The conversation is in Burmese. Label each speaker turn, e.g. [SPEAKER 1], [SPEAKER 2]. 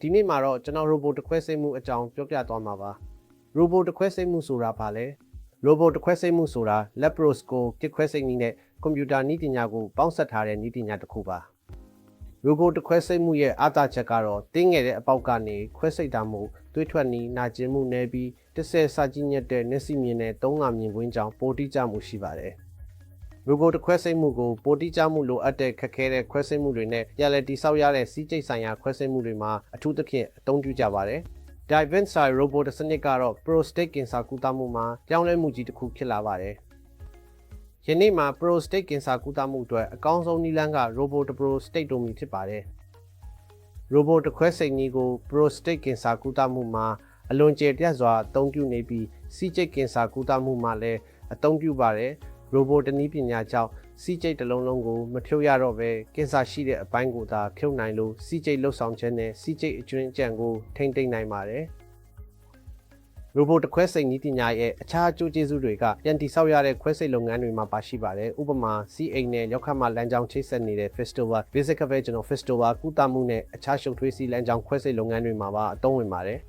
[SPEAKER 1] ဒီနေ့မှာတော့ကျွန်တော် robot တခွဲစိတ်မှုအကြောင်းပြောပြသွားမှာပါ robot တခွဲစိတ်မှုဆိုတာဘာလဲ robot တခွဲစိတ်မှုဆိုတာ laparoscope တစ်ခွဲစိတ်နည်းနဲ့ကွန်ပျူတာနည်းပညာကိုပေါင်းစပ်ထားတဲ့နည်းပညာတစ်ခုပါ robot တခွဲစိတ်မှုရဲ့အားသာချက်ကတော့တင်းငယ်တဲ့အပေါက်ကနေခွဲစိတ်တာမှုသွေးထွက်နီးနာကျင်မှုနည်းပြီးတစ်ဆယ်စာကြီးညက်တဲ့မျက်စိမြင်တဲ့သုံးငါမြင်ကွင်းကြောင့်ပိုတိကျမှုရှိပါတယ် robot တခွဲစိတ်မှုကိုပိုတိကျမှုလိုအပ်တဲ့ခက်ခဲတဲ့ခွဲစိတ်မှုတွေနဲ့ရလည်တိဆောက်ရတဲ့စီးကျိတ်ဆိုင်ရာခွဲစိတ်မှုတွေမှာအထူးသဖြင့်အသုံးပြုကြပါတယ် Divensai robot စနစ်ကတော့ prostate ကင်ဆာကုသမှုမှာပြောင်းလဲမှုကြီးတစ်ခုဖြစ်လာပါတယ်ယနေ့မှာ prostate ကင်ဆာကုသမှုအတွက်အကောင်းဆုံးနည်းလမ်းက robot prostatectomy ဖြစ်ပါတယ် robot တခွဲစိတ်နည်းကို prostate ကင်ဆာကုသမှုမှာအလွန်ကျယ်ပြန့်စွာအသုံးပြုနေပြီးစီးကျိတ်ကင်ဆာကုသမှုမှာလည်းအသုံးပြုပါတယ် robot တနည်းပညာကြောင့်စီးကျိတ်တစ်လုံးလုံးကိုမဖြုတ်ရတော့ပဲကင်ဆာရှိတဲ့အပိုင်းကိုသာဖြုတ်နိုင်လို့စီးကျိတ်လှုပ်ဆောင်ခြင်းနဲ့စီးကျိတ်အကျွင်းအကြံကိုထိမ့်သိမ့်နိုင်ပါတယ် robot တခွဲစိတ်နည်းပညာရဲ့အခြားအကျိုးကျေးဇူးတွေကပြန်တိဆောက်ရတဲ့ခွဲစိတ်လုပ်ငန်းတွေမှာပါရှိပါတယ်ဥပမာစီးအိမ်နဲ့ရောက်ခတ်မှလမ်းကြောင်းချိတ်ဆက်နေတဲ့ fistula basic vaginal fistula ကုသမှုနဲ့အခြားရှုပ်ထွေးစီးလမ်းကြောင်းခွဲစိတ်လုပ်ငန်းတွေမှာပါအသုံးဝင်ပါတယ်